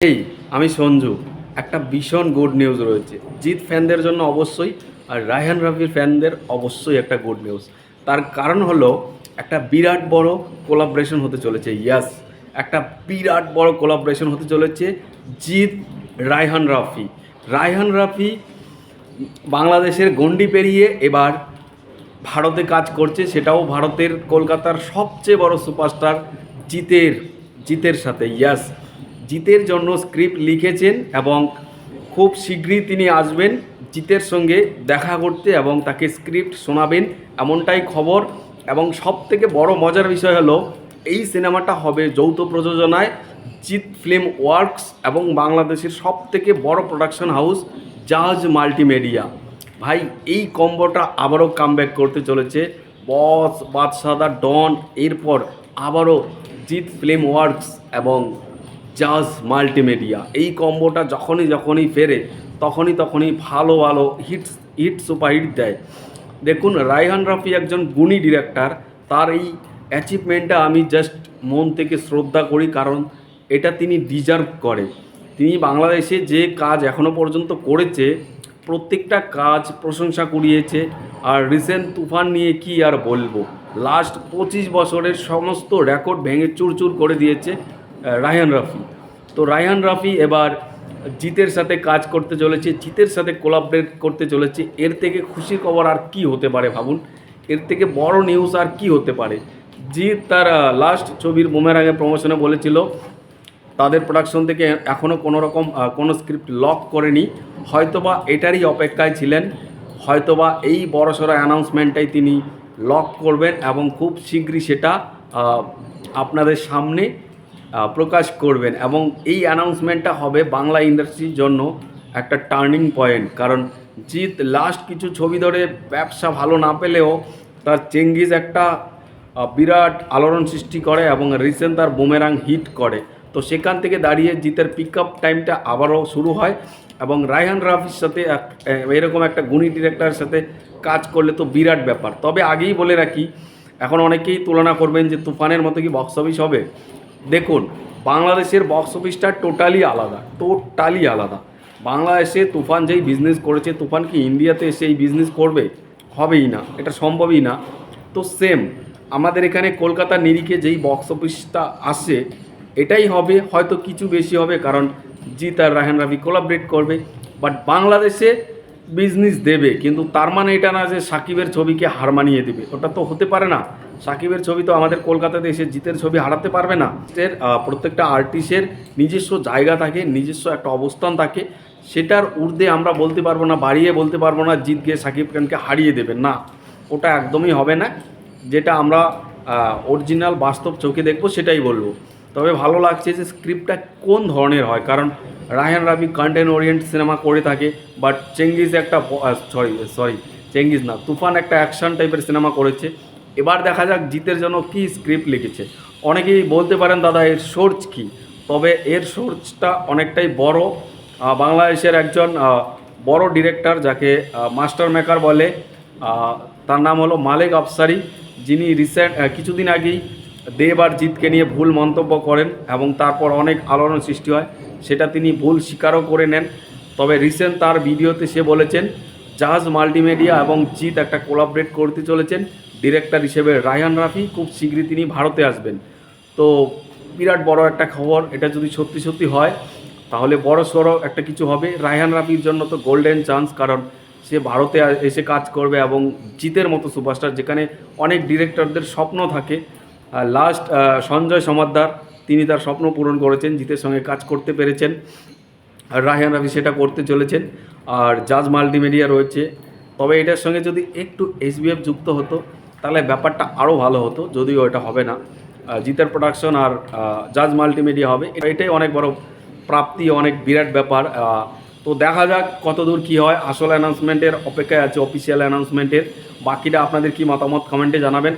এই, আমি সঞ্জু। একটা ভীষণ গুড নিউজ রয়েছে। জিৎ ফ্যানদের জন্য অবশ্যই আর রায়হান রাফির ফ্যানদের অবশ্যই একটা গুড নিউজ তার কারণ হলো একটা বিরাট বড় কোলাবরেশন হতে চলেছে। ইয়াস একটা বিরাট বড় কোলাবরেশন হতে চলেছে জিৎ, রায়হান রাফি। রায়হান রাফি বাংলাদেশের গণ্ডি পেরিয়ে এবার ভারতে কাজ করছে। সেটাও ভারতের কলকাতার সবচেয়ে বড় সুপারস্টার জিতের জিতের সাথে। ইয়াস জিতের জন্য স্ক্রিপ্ট লিখেছেন এবং খুব শীঘ্রই তিনি আসবেন জিতের সঙ্গে দেখা করতে এবং তাকে স্ক্রিপ্ট শোনাবেন এমনটাই খবর। এবং সব থেকে বড় মজার বিষয় হলো, এই সিনেমাটা হবে যৌথ প্রযোজনায় জিত ফিল্ম ওয়ার্কস এবং বাংলাদেশের সব থেকে বড় প্রোডাকশন হাউস জাহাজ মাল্টিমিডিয়া। ভাই, এই কম্বোটা আবারও কামব্যাক করতে চলেছে। বস বাদশাদা ডন, এরপর আবারও জিত ফিল্ম ওয়ার্কস এবং জাজ মাল্টিমিডিয়া এই কম্বোটা যখনই যখনই ফেরে তখনই তখনই ভালো ভালো হিট হিট সুপার হিট দেয়। দেখুন রায়হান রাফি একজন গুণী ডিরেক্টর তার এই অ্যাচিভমেন্টটা আমি জাস্ট মন থেকে শ্রদ্ধা করি কারণ এটা তিনি ডিজার্ভ করে। তিনি বাংলাদেশে যে কাজ এখনও পর্যন্ত করেছে প্রত্যেকটা কাজ প্রশংসা কুড়িয়েছে আর রিসেন্ট তুফান নিয়ে কি আর বলব? লাস্ট পঁচিশ বছরের সমস্ত রেকর্ড ভেঙে চুরচুর করে দিয়েছে আহ, রায়হান রাফি। তো রায়হান রাফি এবার জিতের সাথে কাজ করতে চলেছে, জিতের সাথে কোলাবরেট করতে চলেছে। এর থেকে খুশির খবর আর কি হতে পারে ভাবুন? এর থেকে বড় নিউজ আর কি হতে পারে? জিৎ তার লাস্ট ছবির বোমের আগে প্রমোশনে বলেছিল, তাদের প্রোডাকশন থেকে এখনও কোনো রকম কোনো স্ক্রিপ্ট লক করেনি। হয়তোবা এটারই অপেক্ষায় ছিলেন, হয়তোবা এই বড়সড় অ্যানাউন্সমেন্টটাই তিনি লক করবেন এবং খুব শীঘ্রই সেটা আপনাদের সামনে প্রকাশ করবেন এবং এই অ্যানাউন্সমেন্টটা হবে বাংলা ইন্ডাস্ট্রির জন্য একটা টার্নিং পয়েন্ট। কারণ জিৎ লাস্ট কিছু ছবি ধরে ব্যবসা ভালো না পেলেও তার চেঙ্গিজ একটা বিরাট আলোড়ন সৃষ্টি করে এবং রিসেন্ট তার বোমেরাং হিট করে। তো সেখান থেকে দাঁড়িয়ে জিতের পিক আপ টাইমটা আবারও শুরু হয় এবং রায়হান রাফির সাথে এরকম একটা গুণী ডিরেক্টরের সাথে কাজ করলে তো বিরাট ব্যাপার। তবে আগেই বলে রাখি, এখন অনেকেই তুলনা করবেন যে তুফানের মতো কি বক্স অফিস হবে? দেখুন, বাংলাদেশের বক্স অফিসটা টোটালি আলাদা টোটালি আলাদা। বাংলাদেশে তুফান যেই বিজনেস করেছে, তুফান কি ইন্ডিয়াতে এসে এই বিজনেস করবে? হবেই না, এটা সম্ভবই না। তো সেম আমাদের এখানে কলকাতার নিরিখে যেই বক্স অফিসটা আসে, এটাই হবে, হয়তো কিছু বেশি হবে, কারণ জিৎ আর রাহান রাফি কোলাবরেট করবে। বাট বাংলাদেশে বিজনেস দেবে, কিন্তু তার মানে এটা না যে সাকিবের ছবিকে হার মানিয়ে দেবে, ওটা তো হতে পারে না। সাকিবের ছবি তো আমাদের কলকাতাতে এসে জিতের ছবি হারাতে পারবে না। এর প্রত্যেকটা আর্টিস্টের নিজস্ব জায়গা থাকে, নিজস্ব একটা অবস্থান থাকে। সেটার ঊর্ধ্বে আমরা বলতে পারব না, বাড়িয়ে বলতে পারব না জিত গিয়ে সাকিব খানকে হারিয়ে দেবে না, ওটা একদমই হবে না। যেটা আমরা অরিজিনাল বাস্তব চোখে দেখব, সেটাই বলব। তবে ভালো লাগছে যে স্ক্রিপ্টটা কোন ধরনের হয়? কারণ রায়হান রাবি কন্টেন্ট ওরিয়েন্ট সিনেমা করে থাকে বাট চেঙ্গিজ একটা সরি সরি চেঙ্গিজ না, তুফান একটা অ্যাকশন টাইপের সিনেমা করেছে। এবার দেখা যাক জিতের জন্য কী স্ক্রিপ্ট লিখেছে। অনেকেই বলতে পারেন, দাদা, এর সোর্স কী? তবে এর সোর্সটা অনেকটাই বড়। বাংলাদেশের একজন বড় ডিরেক্টর যাকে মাস্টার মেকার বলে তার নাম হলো মালেক আফসারি। যিনি রিসেন্ট কিছুদিন আগেই দেব আর জিতকে নিয়ে ভুল মন্তব্য করেন এবং তারপর অনেক আলোড়ন সৃষ্টি হয়। সেটা তিনি ভুল স্বীকারও করে নেন। তবে রিসেন্ট তার ভিডিওতে সে বলেছেন, জাহাজ মাল্টিমিডিয়া এবং জিৎ একটা কোলাবরেট করতে চলেছেন। ডিরেক্টর হিসেবে রায়হান রাফি খুব শীঘ্রই তিনি ভারতে আসবেন। তো বিরাট বড় একটা খবর, এটা যদি সত্যি সত্যি হয়, তাহলে বড় সড়ো একটা কিছু হবে। রায়হান রাফির জন্য তো গোল্ডেন চান্স কারণ সে ভারতে এসে কাজ করবে এবং জিতের মতো সুপারস্টার যেখানে অনেক ডিরেক্টরদের স্বপ্ন থাকে। লাস্ট সঞ্জয় সমাদ্দার, তিনি তার স্বপ্ন পূরণ করেছেন, জিতের সঙ্গে কাজ করতে পেরেছেন। আর রায়হান রাফি সেটা করতে চলেছেন। আর জাজ মাল্টিমিডিয়া রয়েছে। তবে এটার সঙ্গে যদি একটু এসবিএফ যুক্ত হতো তাহলে ব্যাপারটা আরও ভালো হতো, যদিও এটা হবে না। জিতের প্রোডাকশন আর জাজ মাল্টিমিডিয়া হবে। এটাই অনেক বড় প্রাপ্তি, অনেক বিরাট ব্যাপার। তো দেখা যাক কতদূর কি হয়। আসল অ্যানাউন্সমেন্টের অপেক্ষায় আছে অফিসিয়াল অ্যানাউন্সমেন্টের বাকিটা আপনাদের কি মতামত কমেন্টে জানাবেন।